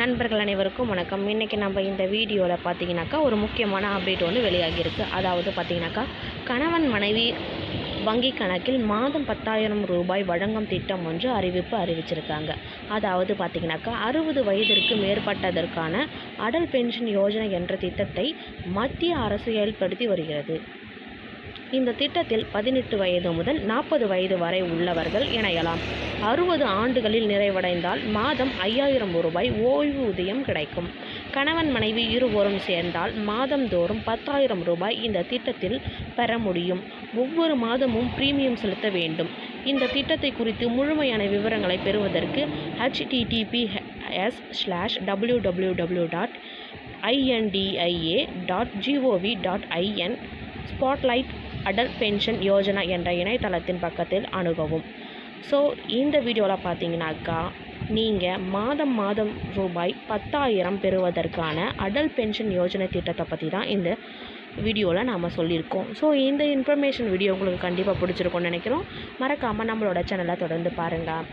நண்பர்கள் அனைவருக்கும் வணக்கம். இன்றைக்கி நம்ம இந்த வீடியோவில் பார்த்தீங்கன்னாக்கா ஒரு முக்கியமான அப்டேட் ஒன்று வெளியாகியிருக்கு. அதாவது பார்த்தீங்கன்னாக்கா கணவன் மனைவி வங்கி கணக்கில் மாதம் பத்தாயிரம் ரூபாய் வழங்கும் திட்டம் ஒன்று அறிவிப்பு அறிவிச்சிருக்காங்க. அதாவது பார்த்தீங்கன்னாக்கா அறுபது வயதிற்கு மேற்பட்டதற்கான அடல் பென்ஷன் யோஜனை என்ற திட்டத்தை மத்திய அரசு ஏற்படுத்தி வருகிறது. இந்த திட்டத்தில் பதினெட்டு வயது முதல் நாற்பது வயது வரை உள்ளவர்கள் இணையலாம். அறுபது ஆண்டுகளில் நிறைவடைந்தால் மாதம் ஐயாயிரம் ரூபாய் ஓய்வூதியம் கிடைக்கும். கணவன் மனைவி இருவரும் சேர்ந்தால் மாதந்தோறும் பத்தாயிரம் ரூபாய் இந்த திட்டத்தில் பெற முடியும். ஒவ்வொரு மாதமும் பிரீமியம் செலுத்த வேண்டும். இந்த திட்டத்தை குறித்து முழுமையான விவரங்களை பெறுவதற்கு HTTPS slash W W W dot I N D I A dot G O V dot I N spotlight Atal pension Yojana என்ற இணையதளத்தின் பக்கத்தில் அணுகவும். ஸோ இந்த வீடியோவில் பார்த்தீங்கன்னாக்கா நீங்கள் மாதம் மாதம் ரூபாய் பத்தாயிரம் பெறுவதற்கான அடல் பென்ஷன் யோஜனை திட்டத்தை பற்றி தான் இந்த வீடியோவில் நாம் சொல்லியிருக்கோம். ஸோ இந்த இன்ஃபர்மேஷன் வீடியோ உங்களுக்கு கண்டிப்பாக பிடிச்சிருக்கும்னு நினைக்கிறோம். மறக்காமல் நம்மளோட சேனலை தொடர்ந்து பாருங்கள்